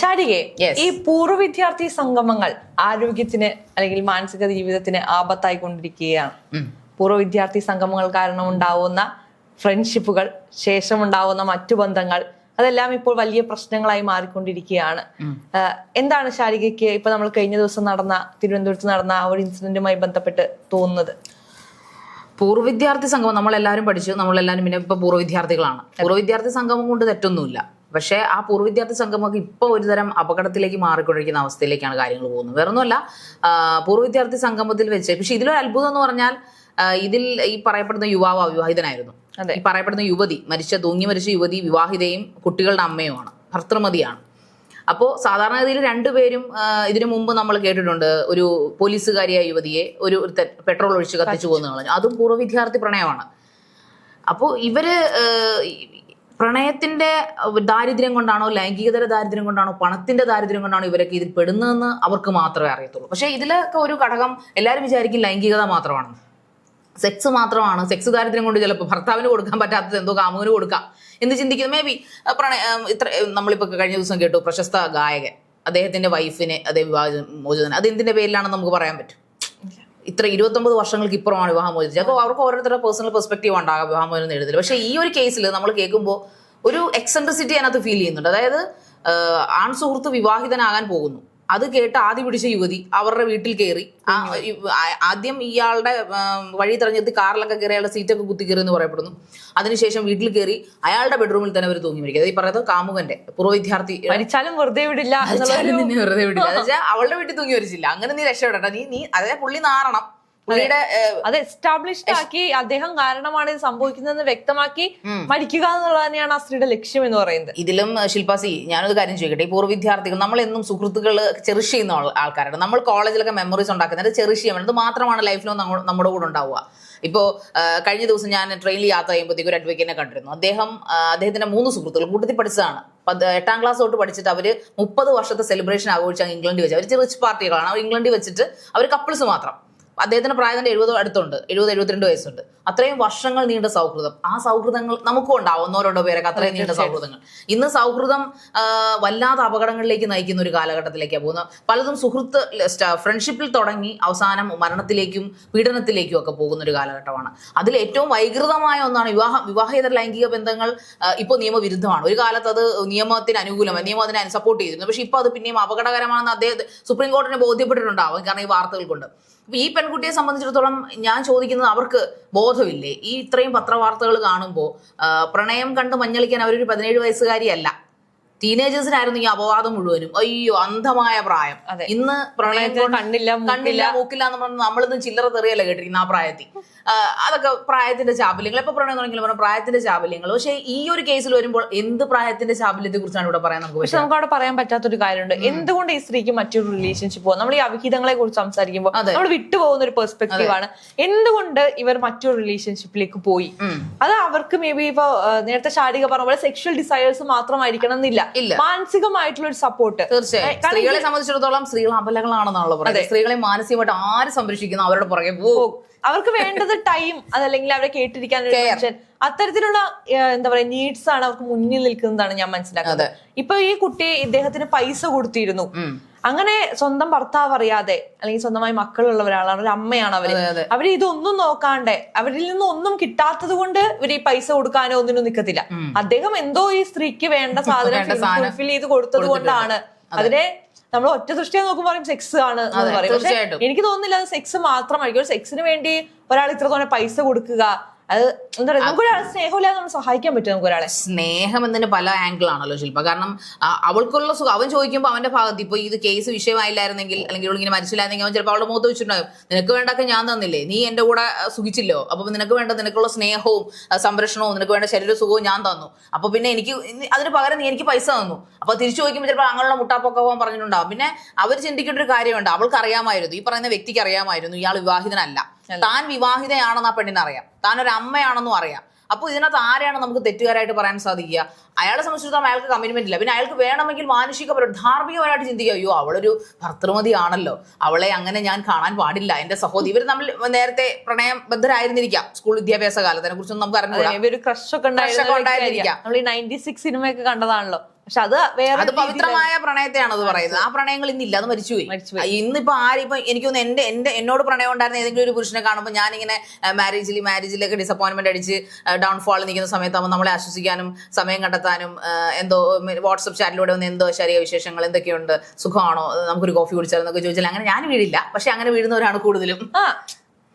ശാരികെ ഈ പൂർവ വിദ്യാർത്ഥി സംഗമങ്ങൾ ആരോഗ്യത്തിന് അല്ലെങ്കിൽ മാനസിക ജീവിതത്തിന് ആപത്തായി കൊണ്ടിരിക്കുകയാണ്. പൂർവ വിദ്യാർത്ഥി സംഗമങ്ങൾ കാരണം ഉണ്ടാവുന്ന ഫ്രണ്ട്ഷിപ്പുകൾ ശേഷം ഉണ്ടാവുന്ന മറ്റു ബന്ധങ്ങൾ അതെല്ലാം ഇപ്പോൾ വലിയ പ്രശ്നങ്ങളായി മാറിക്കൊണ്ടിരിക്കുകയാണ്. എന്താണ് ശാരികയ്ക്ക് ഇപ്പൊ നമ്മൾ കഴിഞ്ഞ ദിവസം നടന്ന തിരുവനന്തപുരത്ത് നടന്ന ആ ഒരു ഇൻസിഡന്റുമായി ബന്ധപ്പെട്ട് തോന്നുന്നത്? പൂർവ വിദ്യാർത്ഥി സംഗമം നമ്മളെല്ലാവരും പഠിച്ചു. നമ്മളെല്ലാവരും പിന്നെ ഇപ്പൊ പൂർവ വിദ്യാർത്ഥികളാണ് പൂർവ വിദ്യാർത്ഥി സംഗമം കൊണ്ട് തെറ്റൊന്നുമില്ല. പക്ഷേ ആ പൂർവ വിദ്യാർത്ഥി സംഗമമൊക്കെ ഇപ്പോൾ ഒരുതരം അപകടത്തിലേക്ക് മാറിക്കൊണ്ടിരിക്കുന്ന അവസ്ഥയിലേക്കാണ് കാര്യങ്ങൾ പോകുന്നത്. വേറൊന്നുമല്ല പൂർവവിദ്യാർത്ഥി പൂർവ വിദ്യാർത്ഥി സംഗമത്തിൽ വെച്ച് പക്ഷെ ഇതിലൊരു അത്ഭുതം എന്ന് പറഞ്ഞാൽ ഇതിൽ ഈ പറയപ്പെടുന്ന യുവാവ് അവിവാഹിതനായിരുന്നു. ഈ പറയപ്പെടുന്ന യുവതി മരിച്ച തൂങ്ങി മരിച്ച യുവതി വിവാഹിതയും കുട്ടികളുടെ അമ്മയുമാണ് ഭർത്തൃമതിയാണ്. അപ്പോൾ സാധാരണഗതിയിൽ രണ്ടുപേരും ഇതിനു മുമ്പ് നമ്മൾ കേട്ടിട്ടുണ്ട് ഒരു പോലീസുകാരിയായ യുവതിയെ ഒരു പെട്രോൾ ഒഴിച്ച് കത്തിച്ചു കൊന്നു കളഞ്ഞു. അതും പൂർവ വിദ്യാർത്ഥി പ്രണയമാണ്. അപ്പോൾ ഇവർ പ്രണയത്തിന്റെ ദാരിദ്ര്യം കൊണ്ടാണോ ലൈംഗികതര ദാരിദ്ര്യം കൊണ്ടാണോ പണത്തിന്റെ ദാരിദ്ര്യം കൊണ്ടാണോ ഇവരൊക്കെ ഇതിൽ പെടുന്നതെന്ന് അവർക്ക് മാത്രമേ അറിയത്തുള്ളൂ. പക്ഷേ ഇതിലൊക്കെ ഒരു ഘടകം എല്ലാവരും വിചാരിക്കും ലൈംഗികത മാത്രമാണ്. സെക്സ് മാത്രമാണ്. സെക്സ് ദാരിദ്ര്യം കൊണ്ട് ചിലപ്പോൾ ഭർത്താവിന് കൊടുക്കാൻ പറ്റാത്തത് എന്തോ കാമുവിന് കൊടുക്കാം എന്ന് ചിന്തിക്കുന്നു. മേ ബി പ്രണയ ഇത്ര നമ്മളിപ്പോൾ കഴിഞ്ഞ ദിവസം കേട്ടു പ്രശസ്ത ഗായകൻ. അദ്ദേഹത്തിന്റെ വൈഫിനെ അദ്ദേഹം മോചിതന അത് എന്തിന്റെ പേരിലാണെന്ന് നമുക്ക് പറയാൻ പറ്റും? ഇത്ര ഇരുപത്തൊമ്പത് വർഷങ്ങൾക്ക് ഇപ്പുറമാണ് വിവാഹം മോചിച്ചത്. അപ്പോൾ അവർക്ക് ഓരോരുത്തരുടെ പേഴ്സണൽ പെർസ്പെക്റ്റീവ് ഉണ്ടാകാം വിവാഹം മോചനം എഴുതില്ല പക്ഷേ ഈ ഒരു കേസിൽ നമ്മൾ കേൾക്കുമ്പോൾ ഒരു എക്സെൻട്രിസിറ്റി അതിനകത്ത് ഫീൽ ചെയ്യുന്നുണ്ട്. അതായത് ആൺ സുഹൃത്ത് വിവാഹിതനാകാൻ പോകുന്നു. അത് കേട്ട് ആദ്യം പിടിച്ച യുവതി അവരുടെ വീട്ടിൽ കയറി ആദ്യം ഇയാളുടെ വഴി തെരഞ്ഞെടുത്ത് കാറിലൊക്കെ കയറി അയാളുടെ സീറ്റൊക്കെ കുത്തി കയറി എന്ന് പറയപ്പെടുന്നു. അതിനുശേഷം വീട്ടിൽ കയറി അയാളുടെ ബെഡ്റൂമിൽ തന്നെ അവർ തൂങ്ങി മരിക്കും. അത് ഈ പറയുന്നത് കാമുകന്റെ പൂർവ വിദ്യാർത്ഥി മരിച്ചാലും വെറുതെ വിടില്ല വെറുതെ വിടില്ല. അവളുടെ വീട്ടിൽ തൂങ്ങി മരിച്ചില്ല. അങ്ങനെ നീ രക്ഷപ്പെടണ്ട. നീ നീ അതായത് പുള്ളി നാറണം. അത്. എസ്റ്റാബ്ലിഷ്ഡ് ആക്കി അദ്ദേഹം കാരണമാണ് ഇത് സംഭവിക്കുന്നതെന്ന് വ്യക്തമാക്കി മരിക്കുക എന്നുള്ളത് തന്നെയാണ് ആ സ്ത്രീയുടെ ലക്ഷ്യം എന്ന് പറയുന്നത്. ഇതിലും ശില്പാസി ഞാനൊരു കാര്യം ചോദിക്കട്ടെ. ഈ പൂർവ വിദ്യാർത്ഥികൾ നമ്മൾ എന്നും സുഹൃത്തുക്കൾ ചെറിഷ് ചെയ്യുന്ന ആൾ- ആൾക്കാരാണ്. നമ്മൾ കോളേജിലൊക്കെ മെമ്മറീസ് ഉണ്ടാക്കുന്നത് ചെറിഷ് ചെയ്യാൻ അത് മാത്രമാണ് ലൈഫിൽ നമ്മുടെ കൂടെ ഉണ്ടാവുക. ഇപ്പോ കഴിഞ്ഞ ദിവസം ഞാൻ ട്രെയിനിൽ യാത്ര ചെയ്യുമ്പോഴത്തേക്ക് ഒരു അഡ്വക്കേറ്റിനെ കണ്ടിരുന്നു. അദ്ദേഹം അദ്ദേഹത്തിന്റെ മൂന്ന് സുഹൃത്തുക്കൾ കൂട്ടത്തിൽ പഠിച്ചതാണ്. എട്ടാം ക്ലാസ് തൊട്ട് പഠിച്ചിട്ട് അവർ മുപ്പത് വർഷത്തെ സെലിബ്രേഷൻ ആഘോഷിച്ചാൽ ഇംഗ്ലണ്ടിൽ വെച്ച്. അവർ റിച്ച് പാർട്ടികളാണ്. അവർ ഇംഗ്ലണ്ടിൽ വെച്ചിട്ട് അവർ കപ്പിൾസ് മാത്രം. അദ്ദേഹത്തിന്റെ പ്രായം തന്നെ എഴുപത് അടുത്തുണ്ട്. എഴുപത് എഴുപത്തിരണ്ട് വയസ്സുണ്ട്. അത്രയും വർഷങ്ങൾ നീണ്ട സൗഹൃദം. ആ സൗഹൃദങ്ങൾ നമുക്കും ഉണ്ടാവും. ഒന്നോ രണ്ടോ പേരൊക്കെ അത്രയും നീണ്ട സൗഹൃദങ്ങൾ. ഇന്ന് സൗഹൃദം വല്ലാത്ത വല്ലാതെ അപകടങ്ങളിലേക്ക് നയിക്കുന്ന ഒരു കാലഘട്ടത്തിലേക്കാണ് പോകുന്നത്. പലതും സുഹൃത്ത് ഫ്രണ്ട്ഷിപ്പിൽ തുടങ്ങി അവസാനം മരണത്തിലേക്കും പീഡനത്തിലേക്കും ഒക്കെ പോകുന്ന ഒരു കാലഘട്ടമാണ്. അതിൽ ഏറ്റവും വൈകൃതമായ ഒന്നാണ് വിവാഹ വിവാഹേതര ലൈംഗിക ബന്ധങ്ങൾ ഇപ്പൊ ഇപ്പോൾ നിയമവിരുദ്ധമാണ്. ഒരു കാലത്ത് അത് നിയമത്തിന് അനുകൂലമായി നിയമം അതിനെ സപ്പോർട്ട് ചെയ്തിരുന്നു. പക്ഷെ ഇപ്പോൾ അത് പിന്നെയും അപകടകരമാണെന്ന് അദ്ദേഹം സുപ്രീം കോടതിനെ ബോധ്യപ്പെട്ടിട്ടുണ്ടാവും. കാരണം ഈ വാർത്തകൾ കൊണ്ട്. ഈ ഈ പെൺകുട്ടിയെ സംബന്ധിച്ചിടത്തോളം ഞാൻ ചോദിക്കുന്നത് അവർക്ക് ബോധമില്ലേ? ഈ ഇത്രയും പത്രവാർത്തകൾ കാണുമ്പോൾ പ്രണയം കണ്ട് മഞ്ഞളിക്കാൻ അവരൊരു പതിനേഴ് വയസ്സുകാരിയല്ല. ടീനേജേഴ്സിനായിരുന്നു ഈ അപവാദം മുഴുവനും. അയ്യോ അന്ധമായ പ്രായം. ഇന്ന് പ്രണയം കണ്ടില്ല കണ്ടില്ല മൂക്കില്ല. എന്ന് പറഞ്ഞാൽ നമ്മളിന്ന് ചില്ലറ തെറിയല്ല കേട്ടിരിക്കുന്ന ആ പ്രായത്തിൽ. അതൊക്കെ പ്രായത്തിന്റെ ചാബല്യങ്ങൾ. എപ്പോ പ്രണയം തുടങ്ങിയാലും പറഞ്ഞാൽ പ്രായത്തിന്റെ ചാബല്യങ്ങൾ. പക്ഷേ ഈ ഒരു കേസിൽ വരുമ്പോൾ എന്ത് പ്രായത്തിന്റെ ചാബല്യത്തെ കുറിച്ചാണ് ഇവിടെ പറയാൻ നമുക്ക് പക്ഷെ നമുക്ക് അവിടെ പറയാൻ പറ്റാത്തൊരു കാര്യമുണ്ട്. എന്തുകൊണ്ട് ഈ സ്ത്രീക്ക് മറ്റൊരു റിലേഷൻഷിപ്പ് പോകും നമ്മൾ ഈ അവിഹിതങ്ങളെ കുറിച്ച് സംസാരിക്കുമ്പോൾ നമ്മൾ വിട്ടുപോകുന്ന ഒരു പെർസ്പെക്റ്റീവ് ആണ്. എന്തുകൊണ്ട് ഇവർ മറ്റൊരു റിലേഷൻഷിപ്പിലേക്ക് പോയി? അത് അവർക്ക് മേ ബി ഇപ്പൊ നേരത്തെ ശാരിക പറഞ്ഞ പോലെ സെക്ഷൽ ഡിസയേഴ്സ് മാത്രമായിരിക്കണം എന്നില്ല. ഇല്ല. മാനസികമായിട്ടുള്ള ഒരു സപ്പോർട്ട് തീർച്ചയായും സ്ത്രീകളെ സംബന്ധിച്ചിടത്തോളം സ്ത്രീകൾ അമ്പലങ്ങളാണെന്നാണല്ലോ പറയുന്നത്. സ്ത്രീകളെ മാനസികമായിട്ട് ആര് സംരക്ഷിക്കുന്നു അവരുടെ പുറകെ പോകും. അവർക്ക് വേണ്ടത് ടൈം അതല്ലെങ്കിൽ അവരെ കേട്ടിരിക്കാൻ അത്തരത്തിലുള്ള എന്താ പറയാ നീഡ്സ് ആണ് അവർക്ക് മുന്നിൽ നിൽക്കുന്നതാണ് ഞാൻ മനസ്സിലാക്കുന്നത്. ഇപ്പൊ ഈ കുട്ടി ഇദ്ദേഹത്തിന് പൈസ കൊടുത്തിരുന്നു. അങ്ങനെ സ്വന്തം ഭർത്താവ് അറിയാതെ അല്ലെങ്കിൽ സ്വന്തമായി മക്കളുള്ള ഒരാളാണ് ഒരു അമ്മയാണ് അവർ. അവർ ഇതൊന്നും നോക്കാണ്ട് അവരിൽ നിന്ന് ഒന്നും കിട്ടാത്തത് കൊണ്ട് ഇവർ ഈ പൈസ കൊടുക്കാനോ ഒന്നിനും നിക്കത്തില്ല. അദ്ദേഹം എന്തോ ഈ സ്ത്രീക്ക് വേണ്ട സാധനം ഫുൾഫിൽ ചെയ്ത് കൊടുത്തത് കൊണ്ടാണ്. അതിനെ നമ്മൾ ഒറ്റ ദൃഷ്ടിയെ നോക്കുമ്പോൾ പറയും സെക്സ് ആണ് എന്ന് പറയും. പക്ഷെ എനിക്ക് തോന്നുന്നില്ല അത് സെക്സ് മാത്രമായിരിക്കും. സെക്സിന് വേണ്ടി ഒരാൾ ഇത്രത്തോളം പൈസ കൊടുക്കുക അത് എന്താ പറയുക നമുക്ക് ഒരാളെ സ്നേഹമില്ലാതെ നമ്മൾ സഹായിക്കാൻ പറ്റും നമുക്ക് ഒരാളെ? സ്നേഹം എന്നതിന് പല ആംഗിൾ ആണല്ലോ ശില്പ. കാരണം അവൾക്കുള്ള സുഖം അവൻ ചോദിക്കുമ്പോൾ അവന്റെ ഭാഗത്ത് ഇപ്പൊ ഇത് കേസ് വിഷയമായില്ലായിരുന്നെങ്കിൽ അല്ലെങ്കിൽ ഇങ്ങനെ മരിച്ചില്ലായിരുന്നെങ്കിൽ അവൻ ചിലപ്പോൾ അവളുടെ മുഖത്ത് വെച്ചിട്ടുണ്ടാകും നിനക്ക് വേണ്ടൊക്കെ ഞാൻ തന്നില്ലേ? നീ എന്റെ കൂടെ സുഖിച്ചില്ലോ? അപ്പൊ നിനക്ക് വേണ്ട നിനക്കുള്ള സ്നേഹവും സംരക്ഷണവും നിനക്ക് വേണ്ട ശരീര സുഖവും ഞാൻ തന്നു. അപ്പൊ പിന്നെ എനിക്ക് അതിന് പകരം നീ എനിക്ക് പൈസ തന്നു. അപ്പൊ തിരിച്ചു ചോദിക്കുമ്പോൾ ചിലപ്പോൾ അങ്ങനെയുള്ള മുട്ടാപ്പൊക്കെ പോകാൻ പറഞ്ഞിട്ടുണ്ടാവും. പിന്നെ അവർ ചിന്തിക്കേണ്ട ഒരു കാര്യമുണ്ട്. അവൾക്ക് അറിയാമായിരുന്നു. ഈ പറയുന്ന വ്യക്തിക്ക് അറിയാമായിരുന്നു. ഇയാൾ വിവാഹിതനല്ല. താൻ വിവാഹിതയാണെന്ന് ആ പെണ്ണിന് അറിയാം. താൻ ഒരു അമ്മയാണെന്നും അറിയാം. അപ്പോൾ ഇതിനകത്ത് ആരെയാണ് നമുക്ക് തെറ്റുകാരായിട്ട് പറയാൻ സാധിക്കുക? അയാളെ സംബന്ധിച്ചിടത്തോളം അയാൾക്ക് കമ്മിറ്റ്മെന്റ് ഇല്ല. പിന്നെ അയാൾക്ക് വേണമെങ്കിൽ മാനുഷികപരം ധാർമ്മികപരമായിട്ട് ചിന്തിക്കുക. അയ്യോ അവളൊരു ഭർത്തൃമതിയാണല്ലോ. അവളെ അങ്ങനെ ഞാൻ കാണാൻ പാടില്ല. എന്റെ സഹോദരി ഇവർ നമ്മൾ നേരത്തെ പ്രണയം ബദ്ധരായിരുന്നിരിക്കാം സ്കൂൾ വിദ്യാഭ്യാസ കാലത്തിനെ കുറിച്ചൊന്നും നമുക്ക് അറിഞ്ഞു maybe ഒരു ക്രഷ് ഒക്കെ Crush ഒക്കെ ഉണ്ടായിരുന്ന ഉണ്ടായിരുന്നിരിക്കാം. നമ്മൾ ഈ നയന്റി സിക്സ് സിനിമയൊക്കെ കണ്ടതാണല്ലോ. പക്ഷെ അത് വേറെ അത് പവിത്രമായ പ്രണയത്തെയാണ് അത് പറയുന്നത്. ആ പ്രണയങ്ങൾ ഇന്നില്ല അത് മരിച്ചുപോയി. ഇന്നിപ്പോ ആരിപ്പോ എനിക്കൊന്ന് എന്റെ എന്റെ എന്നോട് പ്രണയം ഉണ്ടായിരുന്ന ഏതെങ്കിലും ഒരു പുരുഷനെ കാണുമ്പോൾ ഞാനിങ്ങനെ മാരേജിൽ മാരേജിലൊക്കെ ഡിസപ്പോയിന്റ്മെന്റ് അടിച്ച് ഡൗൺഫോൾ നിൽക്കുന്ന സമയത്താകുമ്പോൾ നമ്മളെ ആശ്വസിക്കാനും സമയം കണ്ടെത്താനും എന്തോ വാട്സപ്പ് ചാറ്റിലൂടെ ഒന്ന് എന്തോ ശരീര വിശേഷങ്ങൾ എന്തൊക്കെയുണ്ട് സുഖമാണോ നമുക്കൊരു കോഫി കുടിച്ചാലെന്നൊക്കെ ചോദിച്ചാൽ അങ്ങനെ ഞാൻ വീടില്ല പക്ഷെ അങ്ങനെ വീഴുന്നവരാണ് കൂടുതലും.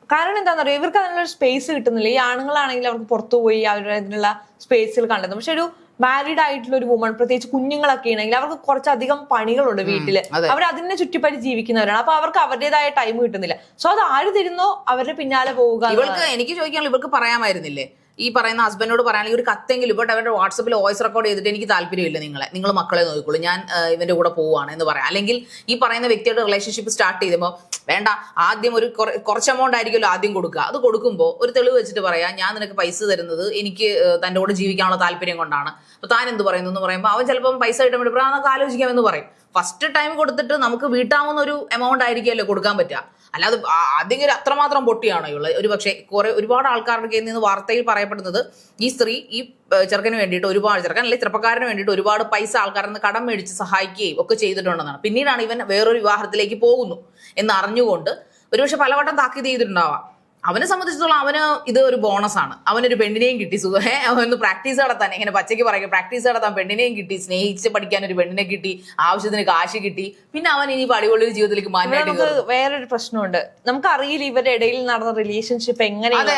കാരണം എന്താണെന്ന് അറിയാം ഇവർക്ക് അതിനുള്ള സ്പേസ് കിട്ടുന്നില്ല. ഈ ആണുങ്ങളാണെങ്കിൽ അവർക്ക് പുറത്തു പോയി അവരുടെ അതിനുള്ള സ്പേസിൽ കണ്ടെത്തും. പക്ഷെ ഒരു മാരീഡ് ആയിട്ടുള്ള ഒരു വുമൺ പ്രത്യേകിച്ച് കുഞ്ഞുങ്ങളൊക്കെ ആണെങ്കിൽ അവർക്ക് കുറച്ചധികം പണികളുണ്ട് വീട്ടിൽ. അവർ അതിനെ ചുറ്റിപ്പറ്റി ജീവിക്കുന്നവരാണ്. അപ്പൊ അവർക്ക് അവരുടേതായ ടൈം കിട്ടുന്നില്ല. സോ അത് ആര് തരുന്നോ? അവരുടെ പിന്നാലെ പോവുക ഇവൾക്ക് എനിക്ക് ചോദിക്കാനുള്ള ഇവർക്ക് പറയാമായിരുന്നില്ലേ? ഈ പറയുന്ന ഹസ്ബൻഡോട് പറയാണെങ്കിൽ ഒരു കത്തെങ്കിലും ഇവിടെ അവരുടെ വാട്സപ്പിൽ വോയിസ് റെക്കോർഡ് ചെയ്തിട്ട് എനിക്ക് താല്പര്യമില്ല നിങ്ങളെ. നിങ്ങൾ മക്കളെ നോക്കിക്കോളൂ. ഞാൻ ഇവന്റെ കൂടെ പോവുകയാണ് എന്ന് പറയാം. അല്ലെങ്കിൽ ഈ പറയുന്ന വ്യക്തിയുടെ റിലേഷൻഷിപ്പ് സ്റ്റാർട്ട് ചെയ്യുമ്പോൾ വേണ്ട ആദ്യം ഒരു കുറച്ച് എമൗണ്ട് ആയിരിക്കുമല്ലോ ആദ്യം കൊടുക്കുക. അത് കൊടുക്കുമ്പോൾ ഒരു തെളിവ് വെച്ചിട്ട് പറയാം ഞാൻ നിനക്ക് പൈസ തരുന്നത് എനിക്ക് തന്റെ കൂടെ ജീവിക്കാനുള്ള താല്പര്യം കൊണ്ടാണ്. അപ്പൊ താൻ എന്ത് പറയുന്നു എന്ന് പറയുമ്പോൾ അവൻ ചിലപ്പം പൈസ കിട്ടാൻ വേണ്ടി പറയാം അതൊക്കെ ആലോചിക്കാമെന്ന് പറയും. ഫസ്റ്റ് ടൈം കൊടുത്തിട്ട് നമുക്ക് വീട്ടാവുന്ന ഒരു എമൗണ്ട് ആയിരിക്കുമല്ലോ കൊടുക്കാൻ പറ്റുക. അല്ലാതെ അധികം അത്രമാത്രം പൊട്ടിയാണോ ഉള്ളത് ഒരു പക്ഷേ കുറെ ഒരുപാട് ആൾക്കാരുടെ നിന്ന് വാർത്തയിൽ പറയപ്പെടുന്നത് ഈ സ്ത്രീ ഈ ചെറുക്കന് വേണ്ടിയിട്ട് ഒരുപാട് ചെറുക്കൻ അല്ലെങ്കിൽ ചെറുപ്പക്കാരന് വേണ്ടിയിട്ട് ഒരുപാട് പൈസ ആൾക്കാരിൽ നിന്ന് കടം മേടിച്ച് സഹായിക്കുകയും ഒക്കെ ചെയ്തിട്ടുണ്ടെന്നാണ്. പിന്നീടാണ് ഇവൻ വേറൊരു വിവാഹത്തിലേക്ക് പോകുന്നു. എന്ന് അറിഞ്ഞുകൊണ്ട് ഒരുപക്ഷെ പലവട്ടം താക്കീത് ചെയ്തിട്ടുണ്ടാവാം. അവനെ സംബന്ധിച്ചിടത്തോളം അവന് ഇത് ഒരു ബോണസ് ആണ്. അവനൊരു പെണ്ണിനെയും കിട്ടി. സുഖേ. അവനൊന്ന് പ്രാക്ടീസ് നടത്താൻ. ഇങ്ങനെ പച്ചയ്ക്ക് പറയുക പ്രാക്ടീസ് നടത്താൻ പെണ്ണിനെയും കിട്ടി. സ്നേഹിച്ച് പഠിക്കാൻ ഒരു പെണ്ണിനെ കിട്ടി. ആവശ്യത്തിന് കാശ് കിട്ടി. പിന്നെ അവൻ ഇനി അടിപൊളി ഒരു ജീവിതത്തിലേക്ക് മാറ്റി. വേറൊരു പ്രശ്നമുണ്ട്. നമുക്ക് അറിയില്ല ഇവരുടെ ഇടയിൽ നടന്ന റിലേഷൻഷിപ്പ് എങ്ങനെയാണ്.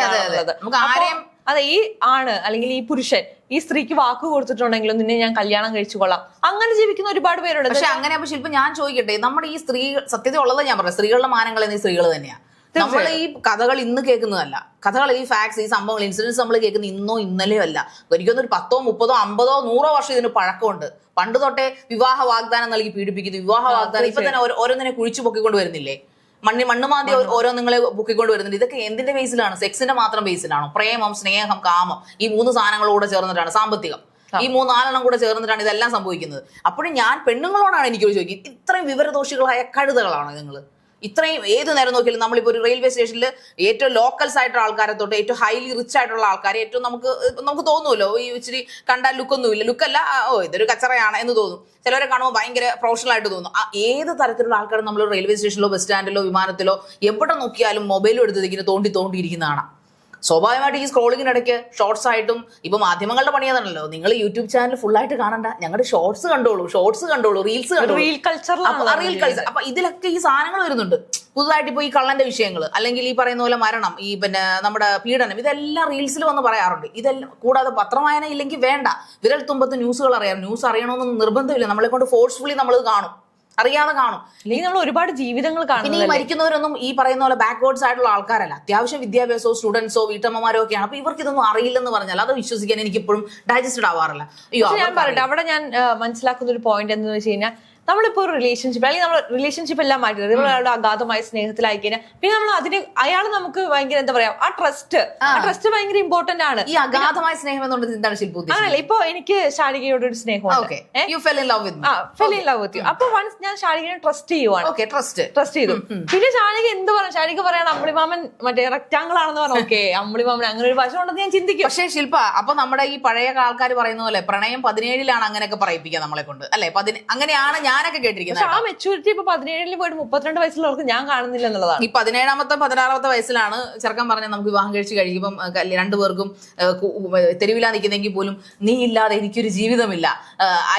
നമുക്ക് ആരെയും- അതെ ഈ ആണ് അല്ലെങ്കിൽ ഈ പുരുഷൻ ഈ സ്ത്രീക്ക് വാക്ക് കൊടുത്തിട്ടുണ്ടെങ്കിലും നിന്നെ ഞാൻ കല്യാണം കഴിച്ചു കൊള്ളാം. അങ്ങനെ ജീവിക്കുന്ന ഒരുപാട് പേരുണ്ട്. പക്ഷെ അങ്ങനെ അപ്പൊ ശില്പം ഞാൻ ചോദിക്കട്ടെ നമ്മുടെ ഈ സ്ത്രീ സത്യത ഉള്ളത് ഞാൻ പറഞ്ഞു സ്ത്രീകളുടെ മാനങ്ങൾ എന്നീ സ്ത്രീകൾ തന്നെയാണ് നമ്മൾ ഈ കഥകൾ ഇന്ന് കേൾക്കുന്നതല്ല. കഥകൾ ഈ ഫാക്ട്സ് ഈ സംഭവങ്ങൾ ഇൻസിഡൻസ് നമ്മൾ കേൾക്കുന്ന ഇന്നോ ഇന്നലെയോ അല്ല എനിക്കൊന്നൊരു പത്തോ മുപ്പതോ അമ്പതോ നൂറോ വർഷം ഇതിന് പഴക്കമുണ്ട്. പണ്ട് തൊട്ടേ വിവാഹ വാഗ്ദാനം നൽകി പീഡിപ്പിക്കുന്നു. വിവാഹ വാഗ്ദാനം ഇപ്പൊ തന്നെ ഓരോ- ഓരോന്നിനെ കുഴിച്ചു പൊക്കിക്കൊണ്ട് വരുന്നില്ലേ? മണ്ണി മണ്ണ് മാന്തി ഓരോ നിങ്ങളെ പൊക്കിക്കൊണ്ട് വരുന്നുണ്ട്. ഇതൊക്കെ എന്തിന്റെ ബേസിലാണ് സെക്സിന്റെ മാത്രം ബേസിലാണോ പ്രേമം സ്നേഹം കാമം. ഈ മൂന്ന് സാധനങ്ങളൂടെ ചേർന്നിട്ടാണ്. സാമ്പത്തികം. ഈ മൂന്നാലെണ്ണം കൂടെ ചേർന്നിട്ടാണ് ഇതെല്ലാം സംഭവിക്കുന്നത്. അപ്പോഴും ഞാൻ പെണ്ണുങ്ങളോടാണ് എനിക്ക് ചോദിക്കുന്നത് ഇത്രയും വിവരദോഷികളായ കഴുതകളാണ് നിങ്ങൾ ഇത്രയും ഏത് നേരം നോക്കിയാലും നമ്മളിപ്പോൾ ഒരു റെയിൽവേ സ്റ്റേഷനിൽ ഏറ്റവും ലോക്കൽസ് ആയിട്ടുള്ള ആൾക്കാരെ തൊട്ട് ഏറ്റവും ഹൈലി റിച്ച് ആയിട്ടുള്ള ആൾക്കാരെ ഏറ്റവും നമുക്ക് നമുക്ക് തോന്നുമല്ലോ ഈ ഇച്ചിരി കണ്ടാൽ ലുക്കൊന്നുമില്ല ലുക്കല്ല ഓ ഇതൊരു കച്ചറയാണ് എന്ന് തോന്നും. ചിലവരെ കാണുമ്പോൾ ഭയങ്കര പ്രൊഫഷണൽ ആയിട്ട് തോന്നും. ആ, ഏത് തരത്തിലുള്ള ആൾക്കാരും നമ്മൾ റെയിൽവേ സ്റ്റേഷനിലോ ബസ് സ്റ്റാൻഡിലോ വിമാനത്തിലോ എവിടെ നോക്കിയാലും മൊബൈലും എടുത്ത് ഇങ്ങനെ തോണ്ടി തോണ്ടിയിരിക്കുന്നതാണ് സ്വാഭാവികമായിട്ട് ഈ സ്ക്രോളിങ്ങിനിടയ്ക്ക് ഷോർട്സ് ആയിട്ടും ഇപ്പൊ മാധ്യമങ്ങളുടെ പണിയാണല്ലോ നിങ്ങൾ യൂട്യൂബ് ചാനൽ ഫുൾ ആയിട്ട് കാണണ്ട. ഞങ്ങളുടെ ഷോർട്സ് കണ്ടോളൂ. ഷോർട്സ് കണ്ടോളൂ. റീൽസ് കണ്ടോളൂ. റീൽ കൾച്ചർ അപ്പൊ ഇതിലൊക്കെ ഈ സാധനങ്ങൾ വരുന്നുണ്ട്. പുതുതായിട്ട് ഇപ്പൊ ഈ കള്ളന്റെ വിഷയങ്ങൾ അല്ലെങ്കിൽ ഈ പറയുന്ന പോലെ മരണം ഈ പിന്നെ നമ്മുടെ പീഡനം ഇതെല്ലാം റീൽസിൽ വന്ന് പറയാറുണ്ട്. ഇതെല്ലാം കൂടാതെ പത്രവായന ഇല്ലെങ്കിൽ വേണ്ട. വിരൽ തുമ്പത്ത് ന്യൂസുകൾ അറിയാം. ന്യൂസ് അറിയണമെന്നൊന്നും നിർബന്ധമില്ല. നമ്മളെ കൊണ്ട് ഫോഴ്സ്ഫുള്ളി നമ്മൾ കാണും. അറിയാതെ കാണും. ഇനി നമ്മൾ ഒരുപാട് ജീവിതങ്ങൾ പിന്നെ ഇനി മരിക്കുന്നവരൊന്നും ഈ പറയുന്ന പോലെ ബാക്ക്വേർഡ്സ് ആയിട്ടുള്ള ആൾക്കാരല്ല. അത്യാവശ്യം വിദ്യാഭ്യാസമോ സ്റ്റുഡൻസോ വീട്ടമ്മമാരോ ഒക്കെയാണ് അപ്പൊ ഇവർക്ക് ഇതൊന്നും അറിയില്ലെന്ന് പറഞ്ഞാൽ അത് വിശ്വസിക്കാൻ എനിക്ക് ഇപ്പോഴും ഡൈജസ്റ്റഡ് ആവാറില്ല. അയ്യോ ഞാൻ അവർക്ക് പറയട്ടെ അവിടെ ഞാൻ ആ, മനസ്സിലാക്കുന്ന ഒരു പോയിന്റ് എന്ന് വെച്ച് കഴിഞ്ഞാൽ നമ്മളിപ്പോ ഒരു റിലേഷൻഷിപ്പ് അല്ലെങ്കിൽ നമ്മൾ റിലേഷൻഷിപ്പ് എല്ലാം മാറ്റി ഒരാളുടെ അഗാധമായ സ്നേഹത്തിലായി കഴിഞ്ഞാൽ പിന്നെ നമ്മൾ അതിന് അയാൾ നമുക്ക് ഭയങ്കര എന്താ പറയാ ആ ട്രസ്റ്റ് ആ ട്രസ്റ്റ് ഭയങ്കര ഇമ്പോർട്ടന്റ് ആണ്. ഈ അഗാധമായ സ്നേഹം എന്നുള്ളത് എന്താണ് ശില്പ അങ്ങനല്ല ഇപ്പൊ എനിക്ക് ശാരികയോട് ഒരു സ്നേഹമുണ്ട്. അപ്പൊ വൺസ് ഞാൻ ശാരികനെ ട്രസ്റ്റ് ചെയ്യുവാണ്. ഓക്കെ ട്രസ്റ്റ് ട്രസ്റ്റ് ചെയ്തു. പിന്നെ ശാരിക എന്ത് പറയാം ശാരിക പറയാണ് അമ്പിളിമാമൻ മറ്റേ റെക്ടാങ്കിൾ ആണെന്ന് പറഞ്ഞു ഓക്കെ അമ്പിളിമാമൻ അങ്ങനെ ഒരു ഭാഷ ഉണ്ടെന്ന് ഞാൻ ചിന്തിക്കും. പക്ഷേ ശില്പ അപ്പൊ നമ്മുടെ ഈ പഴയ ആൾക്കാർ പറയുന്ന പോലെ പ്രണയം പതിനേഴിലാണ് അങ്ങനെയൊക്കെ പറയിപ്പിക്കുക നമ്മളെ കൊണ്ട്. അല്ലെ? അങ്ങനെയാണ് ഞാനൊക്കെ കേട്ടിരിക്കുന്നത് ആ മെച്ചൂരിറ്റി ഇപ്പൊ പതിനേഴിൽ പോയിട്ട് മുപ്പത്തിരണ്ട് വയസ്സുള്ളവർക്ക് ഞാൻ കാണുന്നില്ല എന്നുള്ളതാണ്. ഈ പതിനേഴാമത്തെ പതിനാറാമത്തെ വയസ്സിലാണ് ചെറുക്കൻ പറഞ്ഞ നമുക്ക് വിവാഹം കഴിച്ച് കഴിയുമ്പം രണ്ടു പേർക്കും രണ്ടുപേർക്കും തെരുവിലാ നിൽക്കുന്നെങ്കിൽ പോലും നീ ഇല്ലാതെ എനിക്കൊരു ജീവിതമില്ല.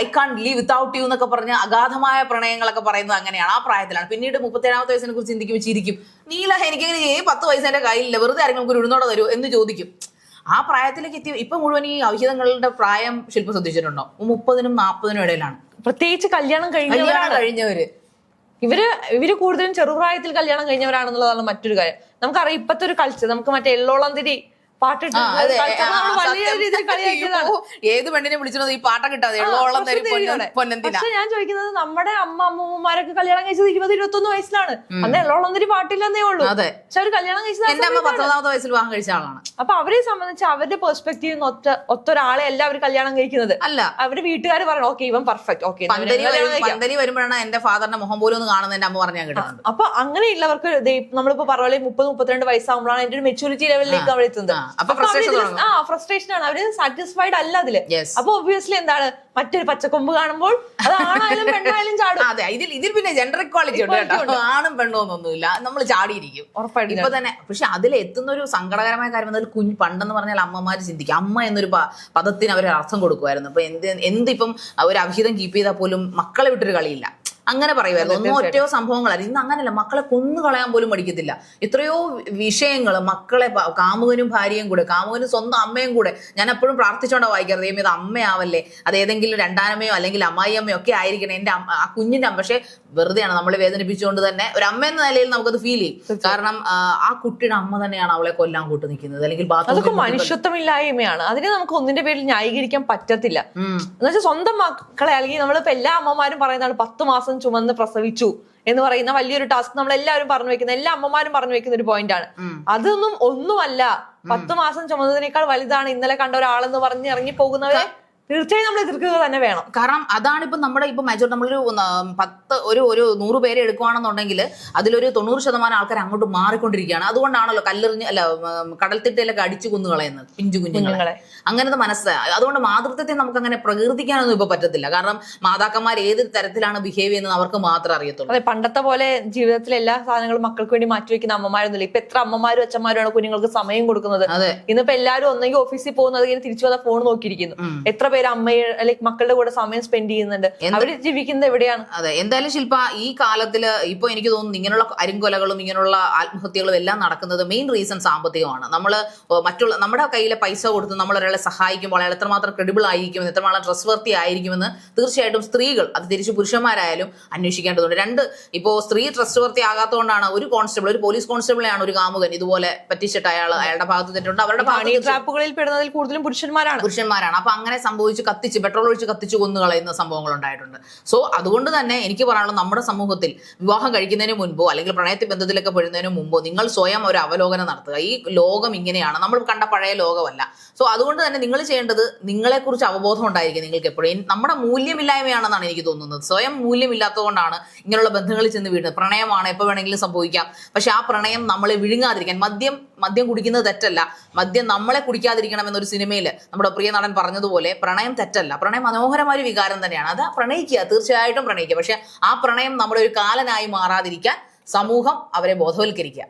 I can live without you എന്നൊക്കെ പറഞ്ഞ് അഗാധമായ പ്രണയങ്ങളൊക്കെ പറയുന്നത് അങ്ങനെയാണ്. ആ പ്രായത്തിലാണ്. പിന്നീട് മുപ്പത്തേഴാമത്തെ വയസ്സിനെ കുറിച്ച് ചിന്തിക്കുമ്പോൾ ചിരിക്കും. നീല എനിക്കെങ്ങനെ ചെയ്യും പത്ത് വയസ്സ് എന്റെ കയ്യിലില്ല. വെറുതെ ആരെങ്കിലും നമുക്ക് ഒരു ഉഴുന്നോടെ തരൂ എന്ന് ചോദിക്കും. ആ പ്രായത്തിലേക്ക് എത്തി ഇപ്പൊ മുഴുവൻ ഈ ഔഷധങ്ങളുടെ പ്രായം ശില്പം ശ്രദ്ധിച്ചിട്ടുണ്ടോ? മുപ്പതിനും നാൽപ്പതിനും ഇടയിലാണ്. പ്രത്യേകിച്ച് കല്യാണം കഴിഞ്ഞവരാണ്. കഴിഞ്ഞവര്. ഇവർ ഇവർ കൂടുതലും ചെറുപ്രായത്തിൽ കല്യാണം കഴിഞ്ഞവരാണെന്നുള്ളതാണ് മറ്റൊരു കാര്യം. നമുക്കറിയാം ഇപ്പത്തെ ഒരു കൾച്ചർ നമുക്ക് മറ്റേ എള്ളോളന്തിരി പാട്ടിട്ട് വലിയ രീതിയിൽ കളിയാക്കിയതാണ്. ഏത് പെണ്ണിനെ വിളിച്ചത് ഈ പാട്ട കിട്ടാതെ. എള്ളോളം പക്ഷെ ഞാൻ ചോദിക്കുന്നത് നമ്മുടെ അമ്മ അമ്മൂമ്മമാരൊക്കെ കല്യാണം കഴിച്ചത് ഇരുപത് ഇരുപത്തൊന്ന് വയസ്സിലാണ്. അന്ന് തരി പാട്ടില്ലെന്നേ ഉള്ളൂ. പക്ഷെ അവർ കല്യാണം കഴിച്ചത് എന്റെ അമ്മ. വയസ്സിൽ വിവാഹം കഴിച്ച ആളാണ്. അപ്പൊ അവരെ സംബന്ധിച്ച് അവരുടെ പെർസ്പെക്ടീവ് ഒറ്റ ഒത്തൊരാളെ അല്ല അവർ കല്യാണം കഴിക്കുന്നത്. അല്ല. അവർ വീട്ടുകാർ പറഞ്ഞു ഓക്കെ ഇവൻ പെർഫെക്റ്റ് ഓക്കെ പന്തലി വരുമ്പോഴാണ് എന്റെ ഫാദറിന്റെ മുഖം പോലും ഒന്ന് കാണുന്നത് എന്റെ അമ്മ പറഞ്ഞാൽ കിട്ടുന്നത് അപ്പൊ അങ്ങനെയുള്ളവർക്ക് നമ്മളിപ്പോ പറഞ്ഞ പോലെ മുപ്പത് മുപ്പത്തിരണ്ട് വയസ്സാകുമ്പോഴാണ് എന്റെ ഒരു മെച്ചൂരിറ്റി ലെവലിലേക്ക് നമ്മൾ എത്തുന്നത്. ആ ഫ്രസ്ട്രേഷൻ ആണ്. അവർ സാറ്റിസ്ഫൈഡ് അല്ല അതിൽ. അപ്പൊ ഒബ്വിയസ്ലി എന്താണ്? മറ്റൊരു പച്ചക്കൊമ്പ് കാണുമ്പോൾ അത് ആണായാലും പെണ്ണായാലും ചാടും. അതെ ഇതിൽ ഇതിൽ പിന്നെ ജെൻഡർ ഇക്വാളിറ്റി ഉണ്ട് കേട്ടോ. ആണും പെണ്ണും ഒന്നുമില്ല നമ്മൾ ചാടിയിരിക്കും. ഉറപ്പായിട്ടും ഇപ്പൊ തന്നെ പക്ഷെ അതിൽ എത്തുന്ന ഒരു സങ്കടകരമായ കാര്യം എന്നാൽ കുഞ്ഞ് പണ്ടെന്ന് പറഞ്ഞാൽ അമ്മമാര് ചിന്തിക്കും. അമ്മ എന്നൊരു പദത്തിന് അവർ അർത്ഥം കൊടുക്കുമായിരുന്നു. അപ്പൊ എന്ത് എന്തിപ്പം ഒരു അഭിഹിതം കീപ്പ് ചെയ്താൽ പോലും മക്കളെ വിട്ടൊരു കളിയില്ല. അങ്ങനെ പറയുമായിരുന്നു ഒന്നോ ഒറ്റയോ സംഭവങ്ങളായിരുന്നു ഇന്ന് അങ്ങനെയല്ല. മക്കളെ കൊന്നു കളയാൻ പോലും മടിക്കത്തില്ല. എത്രയോ വിഷയങ്ങൾ മക്കളെ കാമുകനും ഭാര്യയും കൂടെ കാമുകനും സ്വന്തം അമ്മയും കൂടെ ഞാൻ എപ്പോഴും പ്രാർത്ഥിച്ചോണ്ടാ വായിക്കാറ്. ദൈവം ഇത് അമ്മയാവല്ലേ? അത് ഏതെങ്കിലും രണ്ടാനമ്മയോ അല്ലെങ്കിൽ അമ്മായിയമ്മയോ ഒക്കെ ആയിരിക്കണം എന്റെ ആ കുഞ്ഞിന്റെ അമ്മ. പക്ഷെ വെറുതെയാണ് നമ്മളെ വേദനിപ്പിച്ചുകൊണ്ട് തന്നെ ഒരു അമ്മ എന്ന നിലയിൽ നമുക്കത് ഫീൽ ചെയ്യും. കാരണം ആ, കുട്ടിയുടെ അമ്മ തന്നെയാണ് അവളെ കൊല്ലാൻ കൂട്ട് നിൽക്കുന്നത്. അല്ലെങ്കിൽ അതൊക്കെ മനുഷ്യത്വമില്ലായ്മയാണ്. അതിനെ നമുക്ക് ഒന്നിന്റെ പേരിൽ ന്യായീകരിക്കാൻ പറ്റത്തില്ല. എന്നുവെച്ചാൽ സ്വന്തം മക്കളെ അല്ലെങ്കിൽ നമ്മളിപ്പോ എല്ലാ അമ്മമാരും പറയുന്നതാണ് പത്ത് മാസം ചുമന്ന് പ്രസവിച്ചു എന്ന് പറയുന്ന വലിയൊരു ടാസ്ക് നമ്മൾ എല്ലാവരും പറഞ്ഞു വെക്കുന്ന എല്ലാ അമ്മമാരും പറഞ്ഞു വെക്കുന്ന ഒരു പോയിന്റ് ആണ്. അതൊന്നും ഒന്നുമല്ല. പത്ത് മാസം ചുമന്നതിനേക്കാൾ വലുതാണ് ഇന്നലെ കണ്ട ഒരാളെന്ന് പറഞ്ഞ് ഇറങ്ങി പോകുന്നവരെ തീർച്ചയായും നമ്മൾ എതിർക്കുക തന്നെ വേണം. കാരണം അതാണ് ഇപ്പൊ നമ്മുടെ ഇപ്പൊ മെജോർ നമ്മളൊരു പത്ത് ഒരു ഒരു നൂറ് പേരെ എടുക്കുവാണെന്നുണ്ടെങ്കിൽ അതിലൊരു തൊണ്ണൂറ് ശതമാനം ആൾക്കാർ അങ്ങോട്ട് മാറിക്കൊണ്ടിരിക്കുകയാണ്. അതുകൊണ്ടാണല്ലോ കല്ലെറിഞ്ഞ് അല്ല കടൽ കടൽത്തിട്ടയിലൊക്കെ അടിച്ചു കൊന്നു കളയുന്നത് പിഞ്ചു കുഞ്ഞുങ്ങളെ. അങ്ങനത്തെ മനസ്സ്. അതുകൊണ്ട് മാതൃത്വത്തെ നമുക്ക് അങ്ങനെ പ്രകീർത്തിക്കാനൊന്നും ഇപ്പൊ പറ്റത്തില്ല. കാരണം മാതാക്കന്മാർ ഏത് തരത്തിലാണ് ബിഹേവ് ചെയ്യുന്നത് അവർക്ക് മാത്രം അറിയത്തുള്ളൂ. അതെ പണ്ടത്തെ പോലെ ജീവിതത്തിലെ എല്ലാ സാധനങ്ങളും മക്കൾക്ക് വേണ്ടി മാറ്റിവെക്കുന്ന അമ്മമാരൊന്നുമില്ല. ഇപ്പൊ എത്ര അമ്മമാരും അച്ഛന്മാരുമാണ് കുഞ്ഞുങ്ങൾക്ക് സമയം കൊടുക്കുന്നത്. അതെ. ഇന്നിപ്പോ എല്ലാവരും ഒന്നെങ്കിൽ ഓഫീസിൽ പോകുന്നത് തിരിച്ചു വന്ന ഫോൺ നോക്കിയിരിക്കുന്നു. എത്ര പേര് അമ്മയെ അല്ലെങ്കിൽ മക്കളുടെ കൂടെ സമയം സ്പെൻഡ് ചെയ്യുന്നുണ്ട്. അവർ ജീവിക്കുന്നത് എവിടെയാണ്? അതെ എന്തായാലും ശില്പ ഈ കാലത്തിൽ ഇപ്പൊ എനിക്ക് തോന്നുന്നു ഇങ്ങനെയുള്ള അരിങ്കൊലകളും ഇങ്ങനെയുള്ള ആത്മഹത്യകളും എല്ലാം നടക്കുന്നത് മെയിൻ റീസൺ സാമ്പത്തികമാണ്. നമ്മൾ മറ്റുള്ള നമ്മുടെ കയ്യിലെ പൈസ കൊടുത്ത് നമ്മൾ ഒരാളെ സഹായിക്കുമ്പോൾ അയാൾ എത്രമാത്രം ക്രെഡിബിൾ ആയിരിക്കുമെന്ന് എത്രമാത്രം ട്രസ്റ്റ് വർത്തി ആയിരിക്കുമെന്ന് തീർച്ചയായിട്ടും സ്ത്രീകൾ അത് തിരിച്ച് പുരുഷന്മാരായാലും അന്വേഷിക്കേണ്ടതുണ്ട്. രണ്ട് ഇപ്പോൾ സ്ത്രീ ട്രസ്റ്റ് വർത്തി ആകാത്തതുകൊണ്ടാണ് ഒരു കോൺസ്റ്റബിൾ ഒരു പോലീസ് കോൺസ്റ്റബിളെയാണ് ഒരു കാമുകൻ ഇതുപോലെ പറ്റിച്ചിട്ട് അയാൾ അയാളുടെ ഭാഗത്ത് തെറ്റുണ്ട് അവരുടെ ട്രാപ്പുകളിൽ പെടുന്നതിൽ കൂടുതലും പുരുഷന്മാരാണ്. പുരുഷന്മാരാണ്. അപ്പൊ അങ്ങനെ സംഭവിച്ച് കത്തിച്ച് പെട്രോൾ ഒഴിച്ച് കത്തിച്ച് കൊന്നു കളയുന്ന സംഭവങ്ങൾ ഉണ്ടായിട്ടുണ്ട് സോ അതുകൊണ്ട് തന്നെ എനിക്ക് പറയാനുള്ളത് നമ്മുടെ സമൂഹത്തിൽ വിവാഹം കഴിക്കുന്നതിന് മുൻപോ അല്ലെങ്കിൽ പ്രണയത്തിൽ ബന്ധത്തിലൊക്കെ പെടുന്നതിന് മുമ്പോ നിങ്ങൾ സ്വയം ഒരു അവലോകനം നടത്തുക. ഈ ലോകം ഇങ്ങനെയാണ്. നമ്മൾ കണ്ട പഴയ ലോകമല്ല. സോ അതുകൊണ്ട് തന്നെ നിങ്ങൾ ചെയ്യേണ്ടത് നിങ്ങളെക്കുറിച്ച് അവബോധം ഉണ്ടായിരിക്കും നിങ്ങൾക്ക് എപ്പോഴും. നമ്മുടെ മൂല്യമില്ലായ്മയാണെന്നാണ് എനിക്ക് തോന്നുന്നത്. സ്വയം മൂല്യമില്ലാത്തതുകൊണ്ടാണ് ഇങ്ങനെയുള്ള ബന്ധങ്ങളിൽ ചെന്ന് വീഴുന്നത്. പ്രണയമാണ് എപ്പോൾ വേണമെങ്കിലും സംഭവിക്കാം. പക്ഷെ ആ പ്രണയം നമ്മളെ വിഴുങ്ങാതിരിക്കാൻ മദ്യം മദ്യം കുടിക്കുന്നത് തെറ്റല്ല. മദ്യം നമ്മളെ കുടിക്കാതിരിക്കണം എന്നൊരു സിനിമയിൽ നമ്മുടെ പ്രിയ നടൻ പറഞ്ഞതുപോലെ പ്രണയം തെറ്റല്ല. പ്രണയം മനോഹരമായ ഒരു വികാരം തന്നെയാണ്. അത് പ്രണയിക്കുക തീർച്ചയായിട്ടും പ്രണയിക്കുക. പക്ഷെ ആ പ്രണയം നമ്മുടെ ഒരു കാലനായി മാറാതിരിക്കാൻ സമൂഹം അവരെ ബോധവൽക്കരിക്കുക.